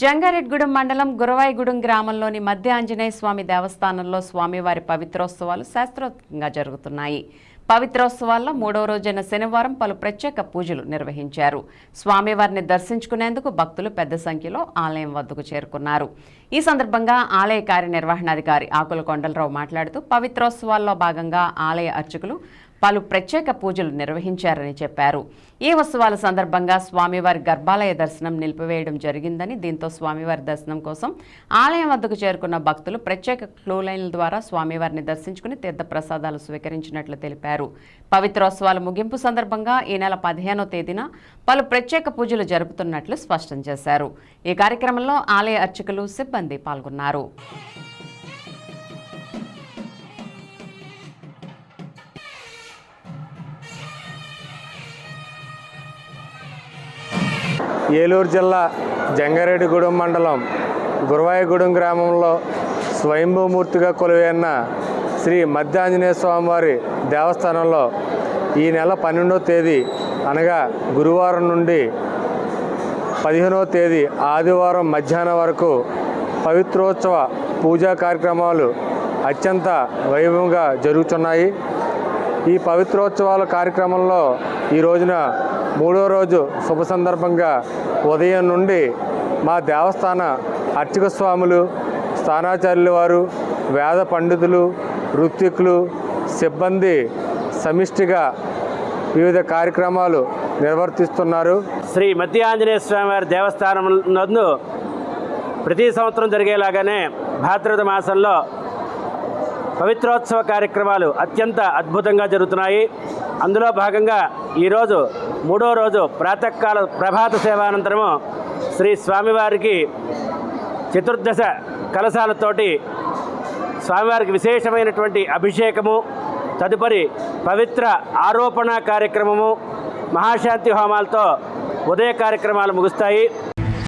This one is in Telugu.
జంగారెడ్గూడెం మండలం గురవాయిగూడెం గ్రామంలోని మధ్య ఆంజనేయ స్వామి దేవస్థానంలో స్వామివారి పవిత్రోత్సవాలు శాస్త్రోక్తంగా జరుగుతున్నాయి. పవిత్రోత్సవాల్లో మూడో రోజైన శనివారం పలు ప్రత్యేక పూజలు నిర్వహించారు. స్వామివారిని దర్శించుకునేందుకు భక్తులు పెద్ద సంఖ్యలో ఆలయం వద్దకు చేరుకున్నారు. ఈ సందర్భంగా ఆలయ కార్యనిర్వహణాధికారి ఆకుల కొండలరావు మాట్లాడుతూ పవిత్రోత్సవాల్లో భాగంగా ఆలయ అర్చకులు పలు ప్రత్యేక పూజలు నిర్వహించారని చెప్పారు. ఈ ఉత్సవాల సందర్భంగా స్వామివారి గర్భాలయ దర్శనం నిలిపివేయడం జరిగిందని దీంతో స్వామివారి దర్శనం కోసం ఆలయం వద్దకు చేరుకున్న భక్తులు ప్రత్యేక క్లూలైన్ల ద్వారా స్వామివారిని దర్శించుకుని తీర్థ ప్రసాదాలు స్వీకరించినట్లు తెలిపారు. పవిత్రోత్సవాల ముగింపు సందర్భంగా ఈ నెల పదిహేనో తేదీన పలు ప్రత్యేక పూజలు జరుపుతున్నట్లు స్పష్టం చేశారు. ఈ కార్యక్రమంలో ఆలయ అర్చకులు సిబ్బంది పాల్గొన్నారు. ఏలూరు జిల్లా జంగారెడ్డిగూడెం మండలం గురవాయగూడెం గ్రామంలో స్వయంభూమూర్తిగా కొలువైన శ్రీ మధ్యాంజనేయ స్వామివారి దేవస్థానంలో ఈ నెల పన్నెండో తేదీ అనగా గురువారం నుండి పదిహేనవ తేదీ ఆదివారం మధ్యాహ్నం వరకు పవిత్రోత్సవ పూజా కార్యక్రమాలు అత్యంత వైభవంగా జరుగుతున్నాయి. ఈ పవిత్రోత్సవాల కార్యక్రమంలో ఈ రోజున మూడో రోజు శుభ సందర్భంగా ఉదయం నుండి మా దేవస్థాన అర్చక స్వాములు స్థానాచార్యుల వారు వేద పండితులు ఋత్వికులు సిబ్బంది సమిష్టిగా వివిధ కార్యక్రమాలు నిర్వర్తిస్తున్నారు. శ్రీ మధ్య ఆంజనేయ స్వామి వారి దేవస్థానం నందు ప్రతి సంవత్సరం జరిగేలాగానే భాద్రపద మాసంలో పవిత్రోత్సవ కార్యక్రమాలు అత్యంత అద్భుతంగా జరుగుతున్నాయి. అందులో భాగంగా ఈరోజు మూడో రోజు ప్రాతకాల ప్రభాత సేవానంతరము శ్రీ స్వామివారికి చతుర్దశ కలశాలతోటి స్వామివారికి విశేషమైనటువంటి అభిషేకము తదుపరి పవిత్ర ఆరోపణ కార్యక్రమము మహాశాంతి హోమాలతో ఉదయ కార్యక్రమాలు ముగుస్తాయి.